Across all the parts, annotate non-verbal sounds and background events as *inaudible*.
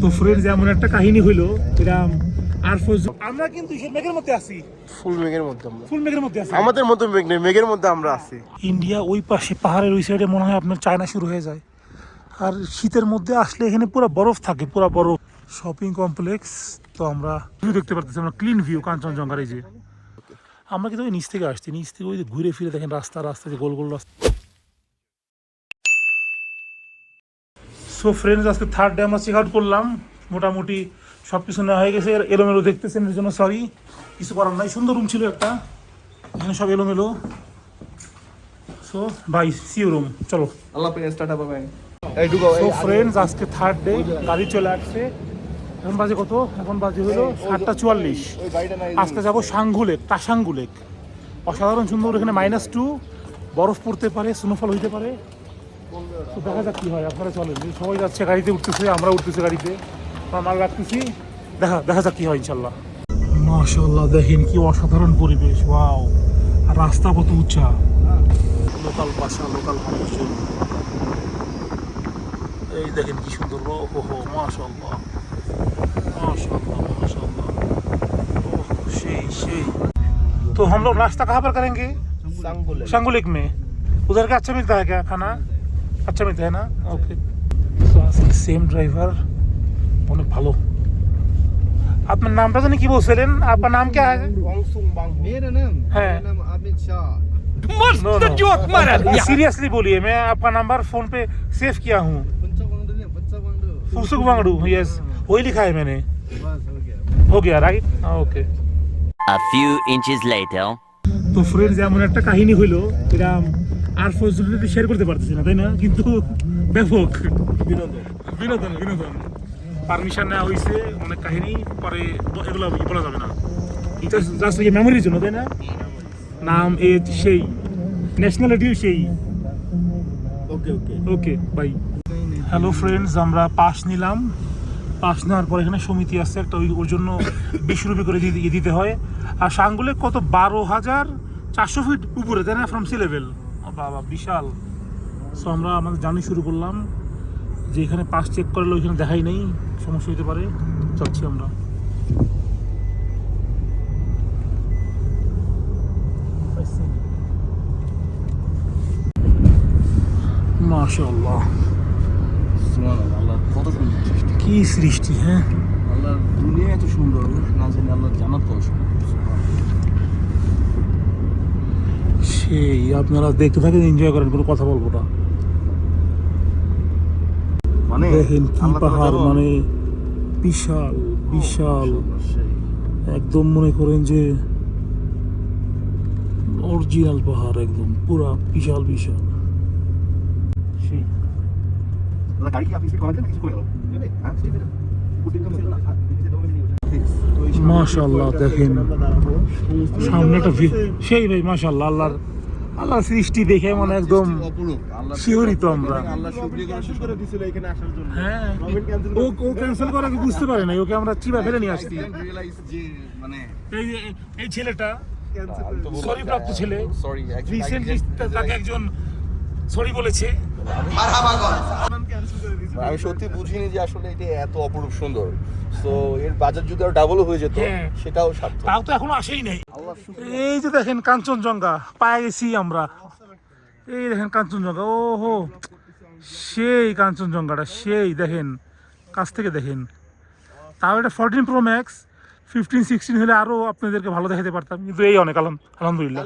তো ফ্রেন্ডস এমন একটা কাহিনী হইল এরম আর আমরা কিন্তু মেঘের মধ্যে আছি। ফুল মেঘের মধ্যে আমরা। ফুল মেঘের মধ্যে আছি। আমাদের মতো মেঘ নেই মেঘের মধ্যে আমরা আছি। ইন্ডিয়া ওই পাশে পাহাড়ের ওই সাইডে মনে হয় আপনার চায়না শুরু হয়ে যায়। আর শীতের মধ্যে আসলে এখানে পুরো বরফ থাকে পুরো বরফ। শপিং কমপ্লেক্স তো আমরা ভিউ দেখতে পারতেছি আমরা ক্লিন ভিউ কাঞ্চনজঙ্ঘার এই যে। আমরা কিন্তু ওই নিচ থেকে আসছি নিচ থেকে ওই যে ঘুরে ফিরে দেখেন রাস্তা রাস্তা যে গোল গোল রাস্তা। সো ফ্রেন্ডস আজকে থার্ড ডে আমরা চেক আউট করলাম। মোটামুটি সব কিছু নেওয়া হয়ে গেছে। এলোমেলো দেখতেছেন এর জন্য সরি কিছু করার নাই। সুন্দর রুম ছিল একটা। এখানে সব এলোমেলো। সো বাই সি রুম চলো। আল্লাহ সো ফ্রেন্ডস আজকে থার্ড ডে গাড়ি চলে আসছে। এখন বাজে কত? এখন বাজে হলো সাতটা চুয়াল্লিশ। আজকে যাব সাঙ্গুলেক টাসাঙ্গুলেক অসাধারণ সুন্দর এখানে মাইনাস টু বরফ পড়তে পারে স্নোফল হইতে পারে। দেখা যাক কি হয় আপনারা চলেন এই সবাই যাচ্ছে গাড়িতে উঠতেছে আমরা উঠতেছে গাড়িতে আমরা মাল রাখতেছি দেখা দেখা যাক কি হয় ইনশাল্লাহ মাশাল্লাহ দেখেন কি অসাধারণ পরিবেশ ওয়াও আর রাস্তা কত উঁচা লোকাল বাসা লোকাল মানুষজন এই দেখেন কি সুন্দর ও হো হো মাশাল্লাহ माशाल्लाह माशाल्लाह ओह शेई शेई तो हम लोग नाश्ता कहाँ पर करेंगे সাঙ্গুলে शंगुलिक में उधर का अच्छा मिलता है क्या खाना अच्छा मिलता है ना ओके সেম ড্রাইভার অনেক ভালো আপনার নামটা জানি কি বলছিলেন আপনার নাম কে আছে ওয়াংসুং বাং मेरा नाम है। मेरा नाम अमित शाह सीरियसली *laughs* बोलिए मैं आपका नंबर फोन पे सेव किया हूँ बच्चा बांडू ने बच्चा बांडू फुसुक वांगड़ू यस वही लिखा है मैंने बस हो गया हो गया right okay A few inches later. তো ফ্রেন্ডস এমন একটা কাহিনী হইলো এরম আর ফজলুটি শেয়ার করতে পারতেছি না তাই না? কিন্তু ব্যাপক। বিনোদন। বিনোদন বিনোদন। পারমিশন নেওয়া হয়েছে অনেক কাহিনী পরে এগুলো বলা যাবে না। এটা জাস্ট এই মেমোরির জন্য তাই না? নাম এজ সেই। ন্যাশনালিটিও সেই। Okay okay okay bye hello friends আমরা পাস নিলাম। পাস নেওয়ার পর এখানে সমিতি আছে একটা ওই ওর জন্য বিশ রুপি করে দিতে হয়। আর সাঙ্গুলে কত? বারো হাজার চারশো ফিট উপরে তাই না? ফ্রম সি লেভেল বাবা বিশাল। সো আমরা আমাদের জার্নি শুরু করলাম। যে এখানে পাস চেক করলে ওইখানে দেখাই নেই। সমস্যা হতে পারে। যাচ্ছি আমরা। কি সৃষ্টি হ্যাঁ? আল্লাহ দুনিয়া এত সুন্দর, না জানি আল্লাহ জানাত কত সুন্দর। সেই আপনারা দেখতে থাকেন এনজয় করেন কোনো কথা বলব না। মানে দেখেন কি পাহাড় মানে বিশাল বিশাল। একদম মনে করেন যে অরিজিনাল পাহাড় একদম পুরা বিশাল বিশাল। সেই। দাদা, গাড়ি কি আপনি স্পিড কমাচ্ছেন কিছু কমে গেল? হ্যাঁ স্পিড সামনে দেখেন। সেই ভাই মাশাল্লাহ আল্লাহর আল্লাহর সৃষ্টি দেখে মনে একদম। আল্লাহ শিহরিত আমরা। আল্লাহ শুকরিয়া করে শেষ করে দিছিল এখানে আসার জন্য। হ্যাঁ ও ও ক্যান্সেল করা বুঝতে পারে না ওকে আমরা চিবা ফেলে নিয়ে আসছি। মানে এই এই ছেলেটা সরি প্রাপ্ত ছেলে। সরি রিসেন্টলি তাকে একজন সরি বলেছে। আমি সত্যি বুঝিনি যে আসলে এটা এত অপরূপ সুন্দর। তো এর বাজার যদি আরও ডাবলও হয়ে যেত হ্যাঁ। সেটাও সার্থক। তাও তো এখনও আসেই নাই। এই যে দেখেন কাঞ্চনজঙ্ঘা পায়ে গেছি আমরা। এই দেখেন কাঞ্চনজঙ্ঘা ও হো সেই কাঞ্চনজঙ্ঘাটা সেই দেখেন কাছ থেকে দেখেন। তাও এটা fourteen pro max fifteen sixteen হলে আরও আপনাদেরকে ভালো দেখাতে পারতাম। কিন্তু এই অনেক আলহাম আলহামদুলিল্লাহ।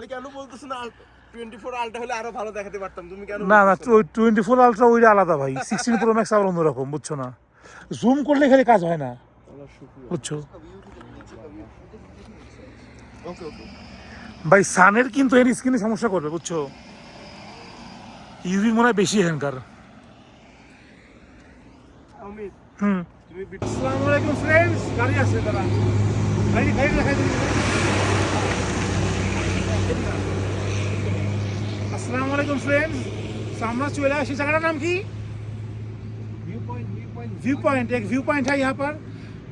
তাহলে কেন বলতেছ 24 আলটা হলে আরও ভালো দেখাতে পারতাম। তুমি কেন না না টোয়েন্টি ফোর আলট্রা ওইটা আলাদা ভাই। সিক্সটিন প্রো ম্যাক্স আবার অন্যরকম বুঝছ না? জুম করলে খালি কাজ হয় না। বুঝছ? ভাই সানের কিন্তু এর স্কিনে সমস্যা করবে বুঝছ? ইউভি মনে হয় বেশি অমিত হুম। আসসালামু আলাইকুম ফ্রেন্ডস গাড়ি আছে দাদা গাড়ি গাড়ি আসসালামু আলাইকুম ফ্রেন্ডস আমরা चले আসি জায়গাটার নাম কি viewpoint viewpoint viewpoint एक व्यू पॉइंट है यहाँ पर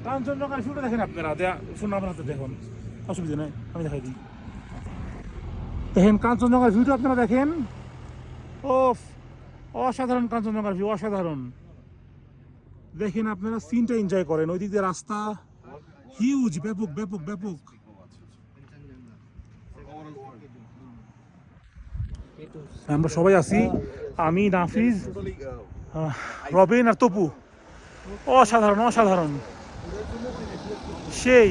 কাঞ্চনজঙ্ঘার ভিউটা দেখেন আপনারা দেয়া ফোন আমার হাতে দেখুন অসুবিধা নেই আমি দেখাই দিই দেখেন কাঞ্চনজঙ্ঘার ভিউটা আপনারা দেখেন ও অসাধারণ কাঞ্চনজঙ্ঘার ভিউ অসাধারণ দেখেন আপনারা সিনটা এনজয় করেন ওই দিক দিয়ে রাস্তা হিউজ ব্যাপক ব্যাপক ব্যাপক আমরা সবাই আছি। আমি নাফিজ রবিন আর তপু। অসাধারণ অসাধারণ। সেই।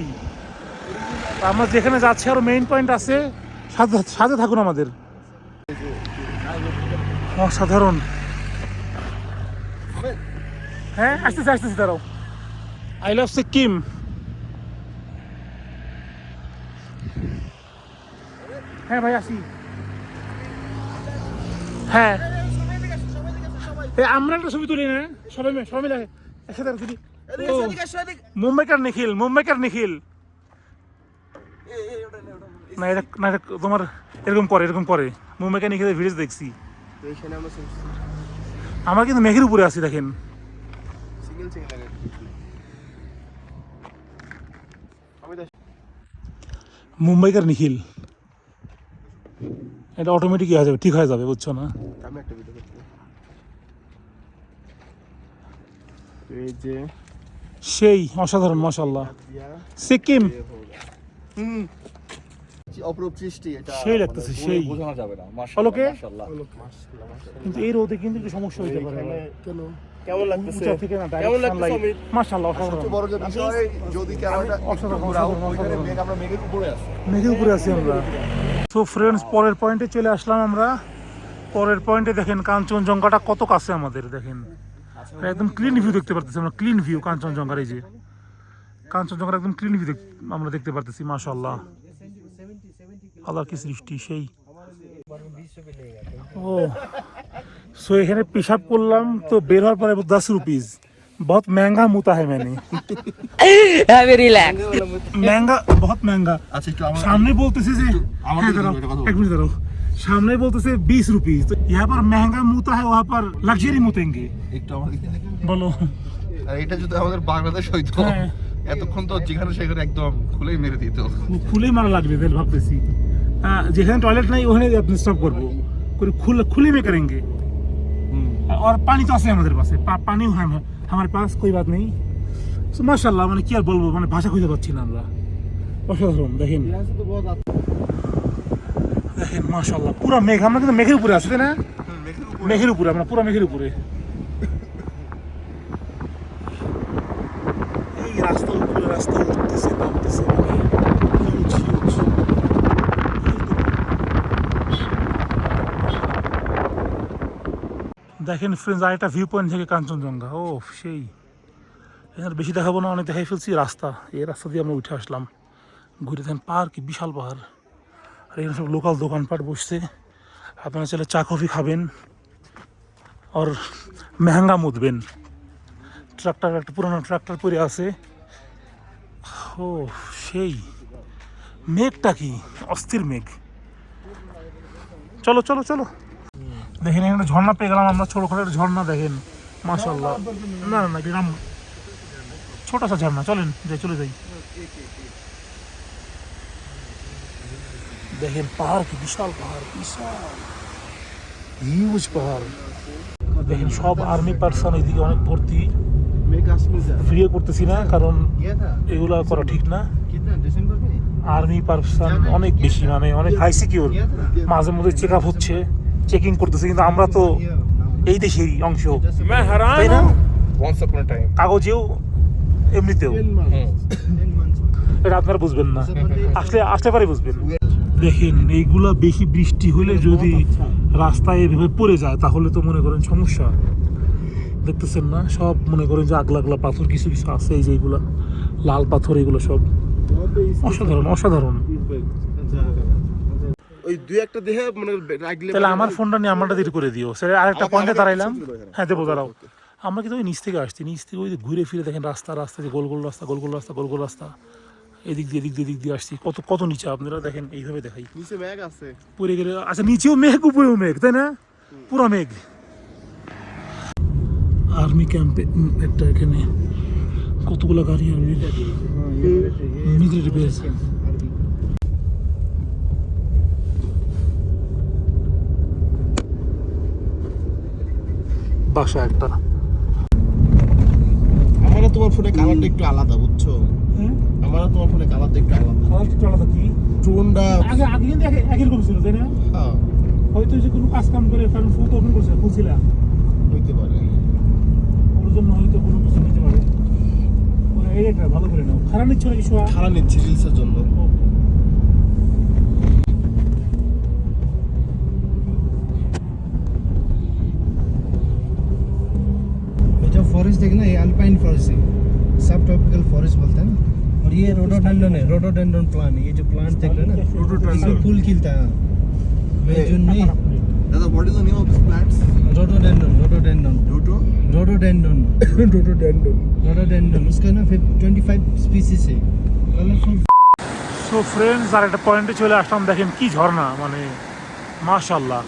আমরা যেখানে যাচ্ছি, আরও মেইন পয়েন্ট আছে। সাথে সাথে থাকুন আমাদের। অসাধারণ। হ্যাঁ আসতেছি আসতেছি, দাঁড়াও। আই লাভ সিকিম হ্যাঁ ভাই, আসি। হ্যাঁ। আমরা একটা ছবি তুলি না? সবাই সবাই মিলে একসাথে তুলি। মুম্বাইকার নিখিল মুম্বাইকার নিখিল। না এটা না এটা তোমার এরকম করে এরকম করে মুম্বাইকার নিখিলের ভিডিও দেখছি। আমরা কিন্তু মেঘের উপরে আছি দেখেন। মুম্বাইকার নিখিল। এটা অটোমেটিক হয়ে যাবে ঠিক হয়ে যাবে বুঝছ না? আমি একটা ভিডিও করছি এই যে সেই অসাধারণ মশাল্লাহ দিয়া সিকিম। হুম। অপরূপ সৃষ্টি এটা। সেই লাগতেছে সেই। বোঝানো যাবে না। ফলকে মাশাআল্লাহ। কিন্তু এই রোদে কিন্তু একটু সমস্যা হতে পারে। এখানে কেন? কেমন লাগতেছে? থেকে না কেমন লাগতেছে মাশাআল্লাহ অসাধারণ। বড় যে বিষয় যদি ক্যামেরাটা একটু অসাধারণ, ঘোরাও অসাধারণ, ওইখানে অসাধারণ। মেঘ আমরা মেঘের উপরে আছি। মেঘের উপরে আছি আমরা। সো ফ্রেন্ডস পরের পয়েন্টে চলে আসলাম আমরা। পরের পয়েন্টে দেখেন কাঞ্চনজঙ্ঘাটা কত কাছে আমাদের, দেখেন। একদম ক্লিন ভিউ দেখতে পারতেছি আমরা ক্লিন ভিউ কাঞ্চনজঙ্ঘার এই যে। কাঞ্চনজঙ্ঘার একদম ক্লিন ভিউ আমরা দেখতে পারতেছি মাশাল্লাহ আল্লাহর কি সৃষ্টি, সেই। ও সো এখানে পেশাব করলাম, তো বের হওয়ার পরে দশ রুপিস बहुत महंगा मुता है मैंने। *laughs* रिलैक्स महंगा बहुत महंगा। अच्छा सामने बोलते से एक मिनट करो সামনে বলতেছে বিশ রুপিস তো ইহা পর মেহঙ্গা মুতা হয় ওহা পর লাক্সারি মুতেঙ্গে একটু বলো যদি আমাদের বাংলাদেশ হইতো এতক্ষণ তো যেখানে সেখানে একদম খুলেই মেরে দিত খুলেই মারা লাগবে বেল ভাবতেছি যেখানে টয়লেট নাই ওখানে আপনি স্টপ করব করে খুলে খুলে মে করেঙ্গে আর পানি তো আছে আমাদের পাশে পানিও হয় हमारे पास कोई बात नहीं So, মাশাআল্লাহ মানে কি আর বলবো মানে ভাষা খুঁজে পাচ্ছি না আমরা অসাধারণ দেখেন यहाँ से तो बहुत आता দেখেন মাশাআল্লাহ পুরো মেঘ আমরা কিন্তু মেঘের উপরে আছি তাই না মেঘের উপরে আমরা পুরো মেঘের উপরে এই রাস্তার উপরে রাস্তা উঠতেছে নামতেছে মানে দেখেন ফ্রেন্ডস আরেকটা ভিউ পয়েন্ট থেকে কাঞ্চনজঙ্ঘা। ও সেই। এখানে বেশি দেখাবো না, অনেক দেখাই ফেলছি রাস্তা। এই রাস্তা দিয়ে আমরা উঠে আসলাম। ঘুরে দেখেন পাহাড় কি বিশাল পাহাড়। আর এখানে সব লোকাল দোকানপাট বসছে। আপনারা চাইলে চা, কফি খাবেন। আর মেহাঙ্গা মুদবেন। ট্রাক্টর, একটা পুরোনো ট্রাক্টর পরে আছে। ও সেই। মেঘটা কি? অস্থির মেঘ। চলো চলো চলো। দেখেন এখানে ঝর্ণা পেয়ে গেলাম আমরা ছোটোখাটো একটা ঝর্ণা দেখেন। মাসাল্লাহ না না গ্রাম ছোট সা ঝর্ণা চলেন যাই চলে যাই। দেখেন পাহাড় কি বিশাল পাহাড় বিশাল। হিউজ পাহাড়। দেখেন সব আর্মি পার্সন এইদিকে অনেক ভর্তি। ভিডিও করতেছি না কারণ এগুলা করা ঠিক না। আর্মি পার্সন অনেক বেশি মানে অনেক হাই সিকিউর মাঝে মধ্যে চেক আপ হচ্ছে। চেকিং করতেছে কিন্তু আমরা তো এই দেশেরই অংশ। তাই না? কাগজেও এমনিতেও। এটা আপনারা বুঝবেন না। আসলে আসতে পারে বুঝবেন। দেখেন এইগুলা বেশি বৃষ্টি হলে যদি রাস্তায় এভাবে পড়ে যায় তাহলে তো মনে করেন সমস্যা। দেখতেছেন না? সব মনে করেন যে আগলা আগলা পাথর কিছু কিছু আছে এই যে এইগুলা লাল পাথর এগুলো সব অসাধারণ অসাধারণ। ওই দুই একটা দেহে মানে রাখলে তাহলে আমার ফোনটা নিয়ে আমারটা দেরি করে দিও। স্যার আরেকটা পয়েন্টে দাঁড়াইলাম। হ্যাঁ দেবো দাঁড়াও। আমরা কিন্তু ওই নিচ থেকে আসছি নিচ থেকে ওই যে ঘুরে ফিরে দেখেন রাস্তা রাস্তা যে গোল গোল রাস্তা গোল গোল রাস্তা গোল গোল রাস্তা। এদিক দিয়ে এদিক দিয়ে এদিক দিয়ে আসছি। কত কত নিচে আপনারা দেখেন এইভাবে দেখাই। নিচে ব্যাগ আছে। পড়ে গেলে আচ্ছা নিচেও মেঘ উপরেও মেঘ তাই না? পুরো মেঘ। আর্মি ক্যাম্পে একটা এখানে কতগুলো গাড়ি আর্মি মিলিটারি বেস বাসা একটা তোমার ফোনে কালারটা একটু আলাদা বুঝছ? হ্যাঁ আমার তোমার ফোনে কালারটা একটু আলাদা। কালার একটু আলাদা কি? টোনটা আগে আগে কিন্তু এক- একই রকম ছিল তাই না? হ্যাঁ। হয়তো যে কোনো কাজ কাম করে কারণ ফোন তো ওপেন করছে খুলছিলা হইতে পারে। ওর জন্য হয়তো কোনো কিছু নিতে পারে। ওরা এটা ভালো করে নাও। খারাপ নিচ্ছ নাকি খারাপ নিচ্ছে রিলসের জন্য। फॉरेस्ट है सब ट्रॉपिकल फॉरेस्ट बोलते हैं ना और ये रोडोडेंड्रन है रोडोडेंड्रन प्लांट ये जो प्लांट देख रहे हैं ना इसमें फूल खिलता है मई जून में দাদা what is the name of this plants rhododendron rhododendron ডোটো rhododendron rhododendron rhododendron उसका ना फिर 25 स्पीसीज है कलरफुल সো ফ্রেন্ডস আর একটা পয়েন্টে চলে আসলাম দেখেন কি ঝর্ণা মানে মাশাল্লাহ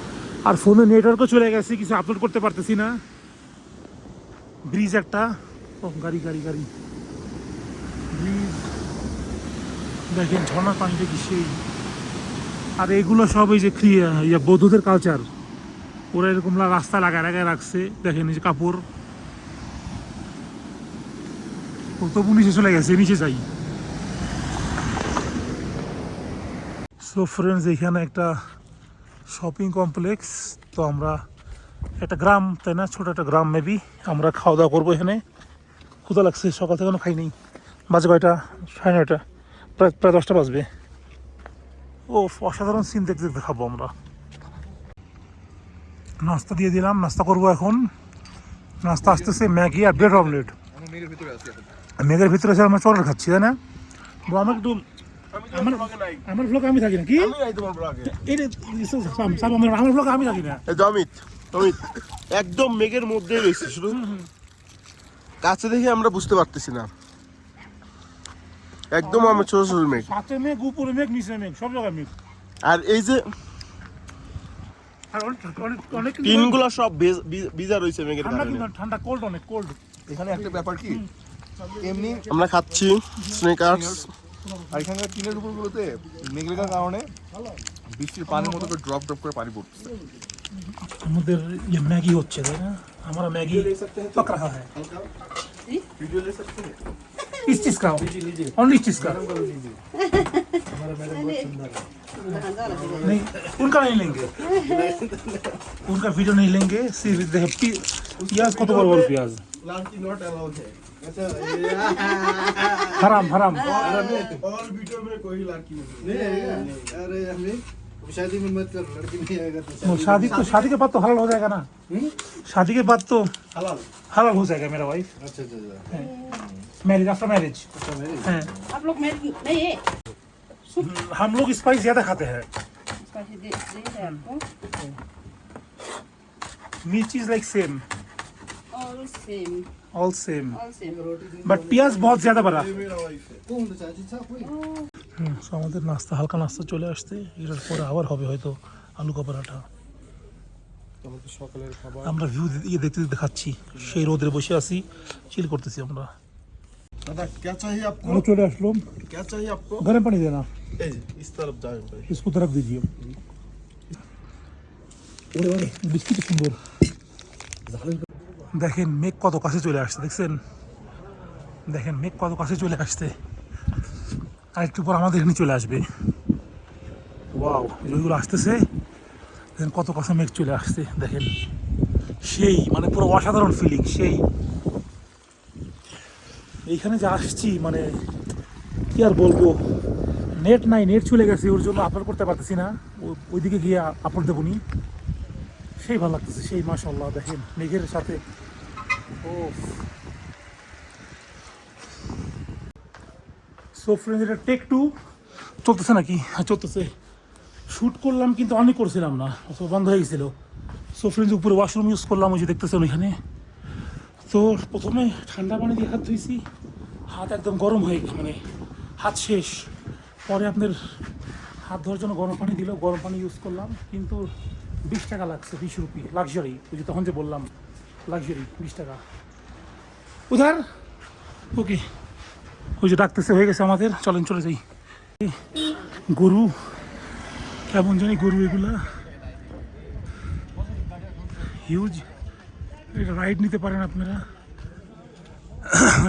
আর ফোনে নেটওয়ার্কও চলে গেছে কিছু আপলোড করতে পারতেছি না ব্রিজ একটা গাড়ি গাড়ি গাড়ি। দেখেন ঝর্ণার কি সেই। আর এগুলো সব এই যে ইয়া, বৌদ্ধদের কালচার ওরা এরকম রাস্তা লাগায় লাগায় রাখছে। দেখেন, এই যে কাপড়। তবু নিচে চলে গেছে নিচে যাই। সো ফ্রেন্ডস এখানে একটা শপিং কমপ্লেক্স তো আমরা একটা গ্রাম, তাই না? ছোট একটা গ্রাম মেবি আমরা খাওয়া দাওয়া করব এখানে। ক্ষুদা লাগছে সকাল থেকে কোনো খাই নেই। বাজে কয়টা? সাড়ে নয়টা। প্রায় প্রায় দশটা বাজবে। ও অসাধারণ সিন দেখতে দেখতে খাব আমরা। নাস্তা দিয়ে দিলাম নাস্তা করব এখন। নাস্তা আসতেছে ম্যাগি আর ব্রেড অমলেট। মেঘের ভিতরে আছে আমরা চকলেট খাচ্ছি তাই না? বউ, একটু আমি আমার- ব্লগে আমার আমি থাকি না কি? ব্লগে আমার আমার ভ্লগ আমি থাকি না। একদম মেঘের মধ্যেই রয়েছে শুধু কাছে দেখে আমরা বুঝতে পারতেছি না। একদম আমার ছোট ছোট মেঘ সাথে মেঘ উপরে মেঘ নিচে মেঘ সব জায়গায় মেঘ। আর এই যে টিনগুলো সব ভেজ- রয়েছে মেঘের ঠান্ডা কারণে। ঠান্ডা কোল্ড অনেক কোল্ড এখানে একটা ব্যাপার কি? এমনি আমরা খাচ্ছি স্নেকার্স আর এখানকার টিনের উপরগুলোতে মেঘলেখার কারণে বৃষ্টির পানির মতো করে ড্রপ ড্রপ করে পানি পড়ছে আমাদের ইয়ে ম্যাগি হচ্ছে তাই না? हमारा मैगी पक रहा है। इस चीज़ का ओनली इस चीज़ का। नहीं उनका नहीं लेंगे। उनका वीडियो नहीं लेंगे सिर्फ़ प्याज कत बड़ बड़ प्याज। हराम हराम। शादी में मत कर लड़की नहीं आएगा तो वो शादी तो शादी के बाद तो हलाल हो जाएगा ना शादी के बाद तो हलाल हलाल हो जाएगा मेरा वाइफ अच्छा अच्छा अच्छा मैरिज आफ्टर मैरिज आप लोग मेरे नहीं है हम लोग स्पाइस ज्यादा खाते हैं स्पाइसी दे दे है आपको मिर्च is like same all same all same all same but পেঁয়াজ বহুত জ্যাদা বাড়া कौन चाची साहब कोई হুম so আমাদের নাস্তা হালকা নাস্তা চলে আসছে এটার পরে আবার হবে হয়তো আলু কা পরাঠা সকালের খাবার আমরা ভিউ ইয়ে দেখতে দেখতে খাচ্ছি সেই রোদে বসে আছি চিল করতেছি আমরা दादा क्या चाहिए आपको আমরা চলে আসলো क्या चाहिए आपको গরম পানি দেনা ए, इस तरफ जाए भाई इसको तो रख दीजिए ওরে ওরে বিস্কিট সুন্দর দেখেন মেঘ কত কাছে চলে আসছে, দেখছেন? দেখেন মেঘ কত কাছে চলে আসছে। আর একটু পর আমাদের এখানে চলে আসবে। ওয়াও যেগুলো আসতেছে। দেখেন কত কাছে মেঘ চলে আসছে, দেখেন। সেই মানে পুরো অসাধারণ ফিলিং সেই। এইখানে যে আসছি মানে কি আর বলব? নেট নাই, নেট চলে গেছে, ওর জন্য আপলোড করতে পারতেছি না। ওইদিকে গিয়ে আপলোড দেবো নি। সেই ভালো লাগতেছে, সেই মাসাল্লাহ দেখেন, মেঘের সাথে সো ফ্রেন্ড এটা টেক টু চলতেছে নাকি? হ্যাঁ চলতেছে। শ্যুট করলাম, কিন্তু অনেক করছিলাম না সব বন্ধ হয়ে গেছিল। সো ফ্রেন্ডস উপরে ওয়াশরুম ইউজ করলাম, ওই যে দেখতেছেন ওইখানে। তো প্রথমে ঠান্ডা পানি দিয়ে হাত ধুইছি। হাত একদম গরম হয়ে গেছে মানে হাত শেষ। পরে আপনার হাত ধোয়ার জন্য গরম পানি দিল, গরম পানি ইউজ করলাম, কিন্তু বিশ টাকা লাগছে, বিশ রুপি লাক্সারি ওই যে তখন যে বললাম। লাক্সারি বিশ টাকা। উধার? ওকে। ওই যে ডাকতেছে, হয়ে গেছে আমাদের। চলেন, চলে যাই। গরু। কেমন জানি গরু এগুলা। হিউজ এটা রাইড নিতে পারেন আপনারা।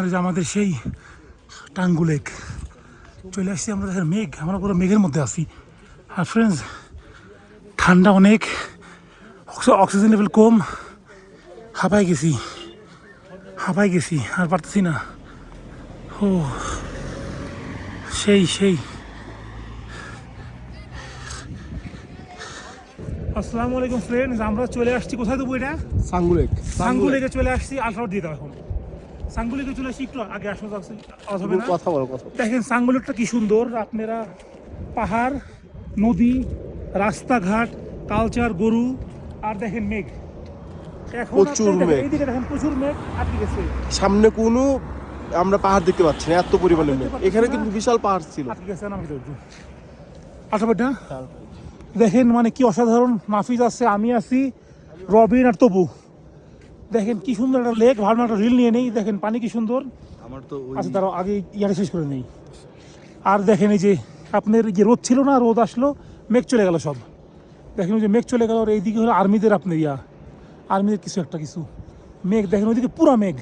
আর যে আমাদের সেই টাঙ্গু লেক চলে আসছি আমরা দেখেন মেঘ। আমরা পুরো মেঘের মধ্যে আছি। আর ফ্রেন্ডস ঠান্ডা অনেক। অক্সিজেন লেভেল কম। হাঁপাই গেছি। হাঁপাই গেছি আর পারতেছি না। ও সেই সেই। আসসালামু আলাইকুম ফ্রেন্ডস আমরা চলে আসছি। কোথায় দেবো এটা? সাঙ্গুলেক। সাঙ্গু লেকে চলে আসছি আলট্রাউট দিয়ে দাও এখন। সাঙ্গু লেকে চলে আসছি একটু আগে আসো হবে না? কথা বলো কথা দেখেন সাঙ্গুলেকটা কি সুন্দর। আপনারা পাহাড় নদী রাস্তাঘাট কালচার গরু আর দেখেন মেঘ। প্রচুর মেঘ। প্রচুর মেঘ আটকে গেছে। সামনে কোনো আমরা পাহাড় দেখতে পাচ্ছি না এত পরিমাণে মেঘ। এখানে কিন্তু বিশাল পাহাড় ছিল। না দেখেন মানে কি অসাধারণ মাহফিজ আছে আমি আছি রবিন আর তবু। দেখেন কি সুন্দর একটা লেক ভালো একটা রিল নিয়ে নেই। দেখেন পানি কি সুন্দর। আমার তো ওই আচ্ছা তারা আগে ইয়ারে শেষ করে নেই। আর দেখেন এই যে আপনার যে রোদ ছিল না রোদ আসলো মেঘ চলে গেল সব। দেখেন ওই যে মেঘ চলে গেল আর এইদিকে হলো আর্মিদের আপনার ইয়া। আর্মিদের কিছু একটা কিছু। মেঘ দেখেন ওইদিকে পুরা মেঘ।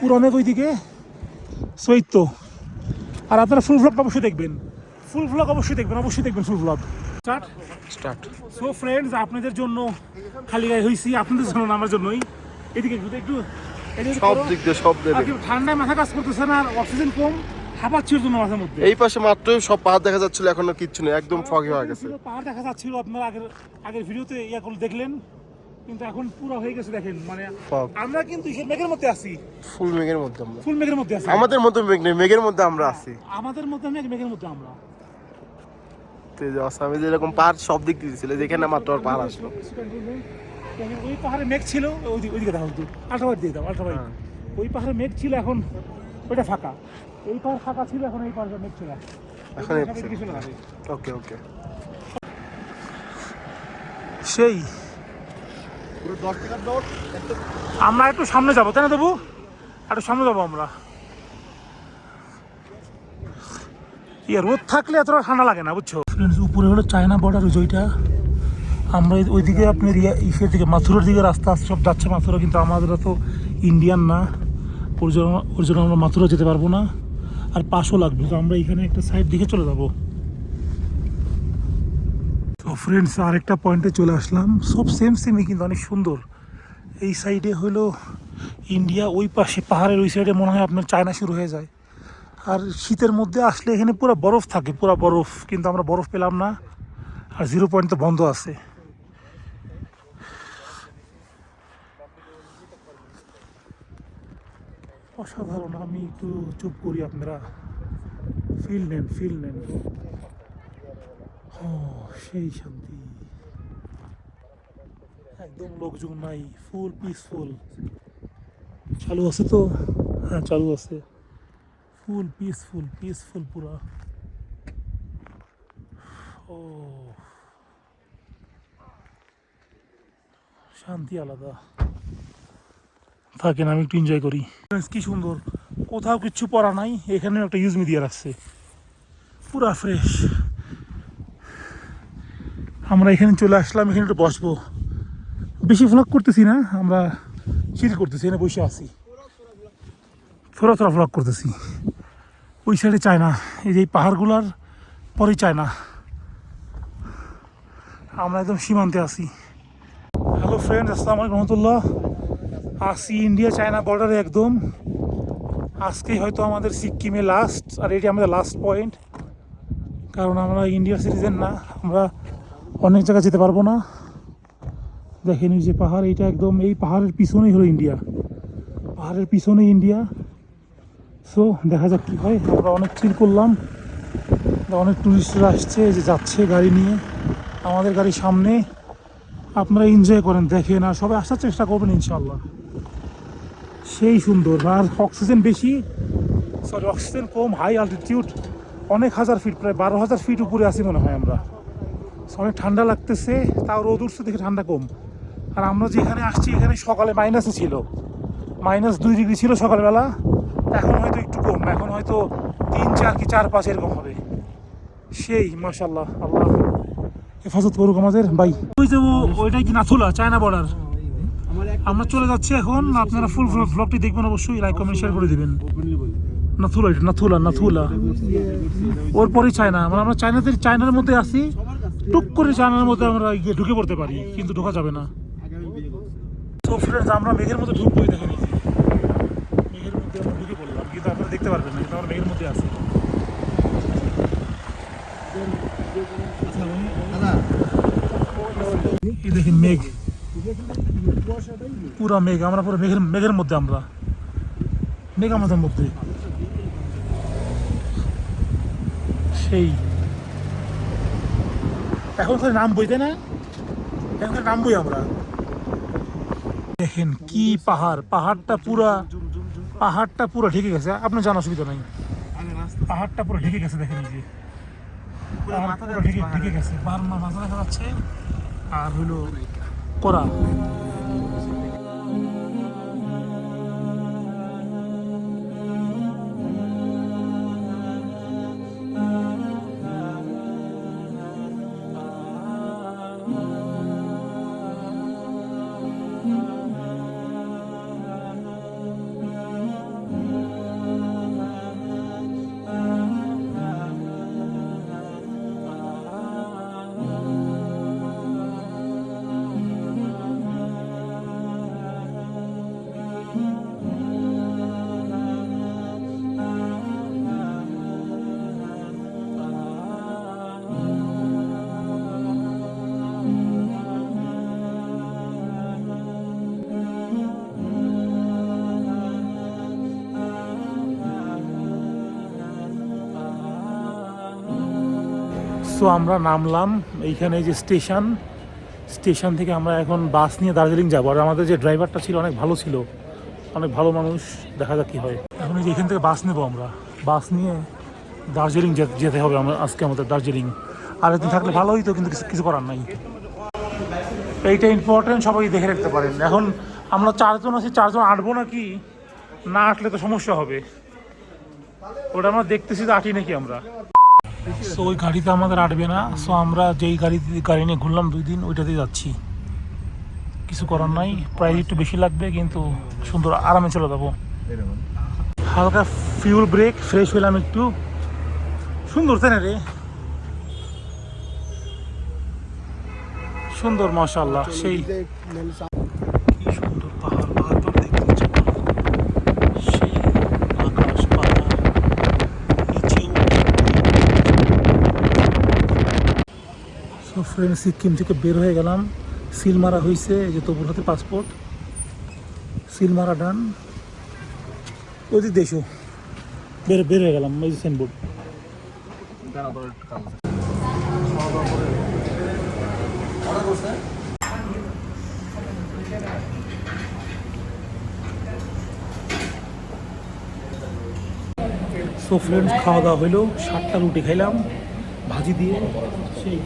পুরা মেঘ ওইদিকে। সৈত্য আর আপনারা ফুল ভ্লগটা অবশ্যই দেখবেন। ফুল ভ্লগ অবশ্যই দেখবেন অবশ্যই দেখবেন full vlog start start so friends আপনাদের জন্য খালি গায়ে হয়েছি আপনাদের জন্য না আমার জন্যই। এদিকে একটু একটু সব। দিক দিয়ে দিক ঠান্ডায় মাথা কাজ করতেছে না আর অক্সিজেন কম হাঁপাচ্ছিল জন্য মাথার মধ্যে। এই পাশে সব পাহাড় দেখা যাচ্ছিল এখন আর কিচ্ছু নেই একদম ফগি হয়ে গেছে। পাহাড় দেখা যাচ্ছিল আপনার আগের আগের ভিডিওতে ইয়া করে দেখলেন। কিন্তু এখন পুরো হয়ে গেছে দেখেন মানে. আমরা কিন্তু মেঘের মধ্যে আছি। ফুল মেঘের মধ্যে আমরা। ফুল মেঘের মধ্যে আছি। আমাদের মতো মেঘ নেই মেঘের মধ্যে আমরা আছি। আমাদের মধ্যে মেঘ মেঘের মধ্যে আমরা। যেরকম পাহাড় সব দিক দিয়ে ছিল যেখানে মাত্র পাহাড় আসলো ওই পাহাড়ে মেঘ ছিল ওইদিকে দেখো একটু আল্ট্রাভাইট দিয়ে দাও আল্ট্রাভাইট হ্যাঁ। ওই পাহাড়ে মেঘ ছিল এখন ওইটা ফাঁকা। এই পাহাড় ফাঁকা ছিল এখন এই পাহাড়ে মেঘ ছিল এখন। ওকে ওকে। সেই পুরো দশ টাকার দর আমরা একটু সামনে যাব, তাই না দেবু একটু সামনে যাব আমরা। ইয়ে রোদ থাকলে এতটা ঠান্ডা লাগে না, বুঝছ? ফ্রেন্ডস উপরে হলো চায়না বর্ডার ওই যেটা আমরা ওইদিকে আপনার ইসের দিকে, মাথুরের দিকে রাস্তা সব যাচ্ছে মাথুরা কিন্তু আমাদের তো ইন্ডিয়ান না। ওর জন্য ওর জন্য আমরা মাথুরা যেতে পারব না। আর পাশও লাগবে। তো আমরা এখানে একটা সাইড দিকে চলে যাব। ফ্রেন্ডস আরেকটা পয়েন্টে চলে আসলাম। সব সেম সেমই কিন্তু অনেক সুন্দর। এই সাইডে হলো ইন্ডিয়া ওই পাশে পাহাড়ের ওই সাইডে মনে হয় আপনার চায়না শুরু হয়ে যায়। আর শীতের মধ্যে আসলে এখানে পুরো বরফ থাকে, পুরো বরফ। কিন্তু আমরা বরফ পেলাম না, আর জিরো পয়েন্ট তো বন্ধ আছে। অসাধারণ, আমি একটু চুপ করি আপনারা। ফিল নেন ফিল নেন। ও সেই শান্তি। একদম লোকজন নাই ফুল পিসফুল চালু আছে তো? হ্যাঁ চালু আছে। ফুল পিসফুল পিসফুল পুরা। ও। শান্তি আলাদা। থাকেন, আমি একটু এনজয় করি। কি সুন্দর। কোথাও কিচ্ছু পড়া নাই, এখানেও একটা ইউজ দিয়ে রাখছে। পুরা ফ্রেশ আমরা এখানে চলে আসলাম, এখানে একটু বসবো। বেশি ভ্লগ করতেছি না, আমরা চিল করতেছি, এখানে বসে আছি। থোড়া থোড়া ভ্লগ করতেছি। ওই সাইডে চায় না এই যে পাহাড়গুলার পরেই চায় না আমরা একদম সীমান্তে আছি। হ্যালো ফ্রেন্ড আসসালামু আলাইকুম রহমতুল্লাহ। আসি ইন্ডিয়া চায়না বর্ডারে একদম। আজকেই হয়তো আমাদের সিকিমে লাস্ট আর এটি আমাদের লাস্ট পয়েন্ট কারণ আমরা ইন্ডিয়ার সিটিজেন না, আমরা অনেক জায়গায় যেতে পারব না। দেখেন এই যে পাহাড়, এইটা একদম এই পাহাড়ের পিছনেই হলো ইন্ডিয়া। পাহাড়ের পিছনেই ইন্ডিয়া। সো দেখা যাক কী হয়। আমরা অনেক চিল করলাম। অনেক টুরিস্টরা আসছে যে যাচ্ছে গাড়ি নিয়ে। আমাদের গাড়ির সামনে। আপনারা এনজয় করেন, দেখেন আর সবাই আসার চেষ্টা করবেন ইনশাল্লাহ সেই সুন্দর। আর অক্সিজেন বেশি। সরি অক্সিজেন কম হাই অল্টিটিউড অনেক হাজার ফিট প্রায় বারো হাজার ফিট উপরে আছি মনে হয় আমরা। অনেক ঠান্ডা লাগতেছে, তাও রোদ উঠছে দেখে ঠান্ডা কম। আর আমরা যেখানে আসছি, এখানে সকালে মাইনাসে ছিল। মাইনাস দুই ডিগ্রি ছিল সকালবেলা, এখন হয়তো একটু কম। এখন হয়তো তিন, চার কি চার, পাঁচ এরকম হবে। সেই মাশাল্লাহ আল্লাহ হেফাজত করুক আমাদের বাই ওই যে ওইটাই কি নাথুলা, চায়না বর্ডার আমরা চলে যাচ্ছি এখন। আপনারা ফুল ব্লগটি দেখবেন অবশ্যই। লাইক কমেন্ট শেয়ার করে দিবেন। নাথুলা নাথুলা নাথুলা। ওর পরেই চায়না। মানে আমরা চায়নাতে চায়নার মধ্যে আছি। টুক করে জানার মধ্যে আমরা গিয়ে ঢুকে পড়তে পারি, কিন্তু ঢোকা যাবে না। তো আমরা মেঘের মধ্যে ঢুকবোই দেখেন এই যে। মেঘের মধ্যে আমরা ঢুকে পড়লাম, কিন্তু আপনারা দেখতে পারবেন না, কিন্তু আমরা মেঘের মধ্যে আছি। দেখেন মেঘ। পুরা মেঘ, আমরা পুরো মেঘের মেঘের মধ্যে আমরা। মেঘ আমাদের মধ্যে। সেই। এখন খালি নাম বইতে না? এখন নাম বই আমরা। দেখেন কি পাহাড় পাহাড়টা পুরা পাহাড়টা পুরো ঢেকে গেছে। আপনার জানা অসুবিধা নাই। পাহাড়টা পুরো ঢেকে গেছে দেখেন এই যে। ঢেকে ঢেকে গেছে। পাহাড় মাথা দেখা যাচ্ছে। আর হইল করা। সো আমরা নামলাম এইখানে এই যে স্টেশন স্টেশন থেকে আমরা এখন বাস নিয়ে দার্জিলিং যাব। আর আমাদের যে ড্রাইভারটা ছিল অনেক ভালো ছিল, অনেক ভালো মানুষ, দেখা যাক কী হয়। এখন এই যে এখান থেকে বাস নেব আমরা। বাস নিয়ে দার্জিলিং যেতে হবে আমরা আজকে আমাদের দার্জিলিং। আর একদিন থাকলে ভালো হইতো, কিন্তু কিছু কিছু করার নাই। এইটা ইম্পর্টেন্ট সবাই দেখে রাখতে পারেন। এখন আমরা চারজন আছি, চারজন আটবো নাকি? না আঁটলে তো সমস্যা হবে। ওটা আমরা দেখতেছি তো আঁটি নাকি আমরা। সো ওই গাড়িতে আমাদের আটবে না। সো আমরা যেই গাড়ি গাড়ি নিয়ে ঘুরলাম দুই দিন, ওইটাতেই যাচ্ছি। কিছু করার নাই। প্রাইস একটু বেশি লাগবে, কিন্তু সুন্দর আরামে চলে যাব। হালকা ফিউল ব্রেক ফ্রেশ হইলাম একটু। সুন্দর, তাই না রে? সুন্দর মাশাল্লাহ সেই কি সুন্দর পাহাড় পাহাড় তো দেখতে ইচ্ছে করে। সেই আকাশ পাহাড় নিচেও সো ফ্রেন্ড সিকিম থেকে বের হয়ে গেলাম। সিল মারা হয়েছে, এই যে তবুর হাতে পাসপোর্ট সিল মারা ডান। ওই দিক দেশো। বের বের হয়ে গেলাম ওই যে সাইনবোর্ড সো ফ্রেন্ডস খাওয়া দাওয়া হইল, সাতটা রুটি খাইলাম, ভাজি দিয়ে, সেই।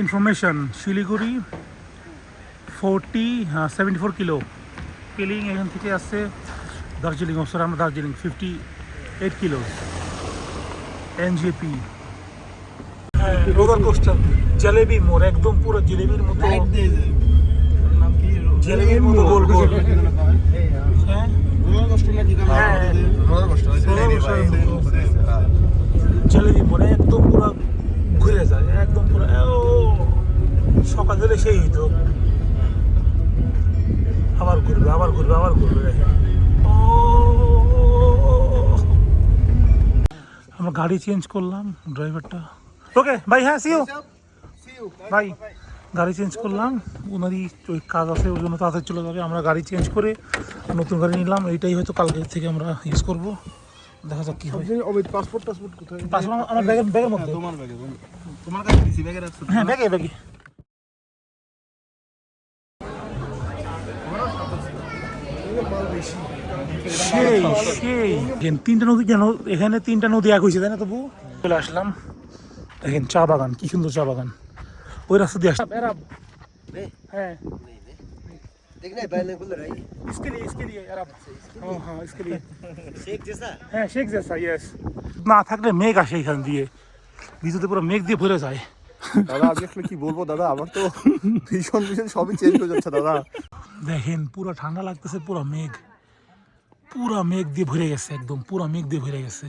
Information Siliguri forty seventy four kilo Pelling এখান থেকে আসছে দার্জিলিং অবসর আমরা Darjeeling fifty eight kilo NJP roller coaster jalebi মোড় একদম পুরো জিলেবির মতো। জিলেবির মতো গোল গোল। হ্যাঁ। হ্যাঁ জলেবি মোড়ে একদম পুরো ঘুরে যায়, একদম পুরো সকাল হলে সেই হইতো। আবার ঘুরবে আবার ঘুরবে আবার ঘুরবে ও, আমরা গাড়ি চেঞ্জ করলাম, ড্রাইভারটা। ওকে, ভাই হ্যাঁ সিও ভাই, গাড়ি চেঞ্জ করলাম, ওনারই ওই কাজ আছে, ওই জন্য তাড়াতাড়ি চলে যাবে। আমরা গাড়ি চেঞ্জ করে নতুন গাড়ি নিলাম, এইটাই হয়তো কালকে থেকে আমরা ইউজ করব। দেখা যাক কি হয়। পাসপোর্ট টাসপোর্ট কোথায়? পাসপোর্ট আমার- ব্যাগের ব্যাগের মধ্যে। তোমার ব্যাগে তোমার কাছে দিছি ব্যাগে রাখছো হ্যাঁ ব্যাগে ব্যাগে সেই সেই। তিনটা নদী কেন এখানে তিনটা নদী এক হয়েছে তাই না তবু? চলে আসলাম। দেখেন চা বাগান কি সুন্দর চা বাগান। ওই রাস্তা দিয়ে আসলাম হ্যাঁ। देखना है खुल रहा है इसके लिए इसके लिए यार आप हाँ इसके लिए। शेख जैसा? হ্যাঁ শেখ জেসা ইয়েস না থাকলে মেঘ আসে এখান দিয়ে বিদ্যুতে পুরো মেঘ দিয়ে ভরে যায় দাদা আজকে কি বলব দাদা আমার তো ভীষণ ভীষণ সবই চেঞ্জ হয়ে যাচ্ছে দাদা দেখেন পুরো ঠান্ডা লাগতেছে পুরো মেঘ পুরো মেঘ দিয়ে ভরে গেছে একদম পুরো মেঘ দিয়ে ভরে গেছে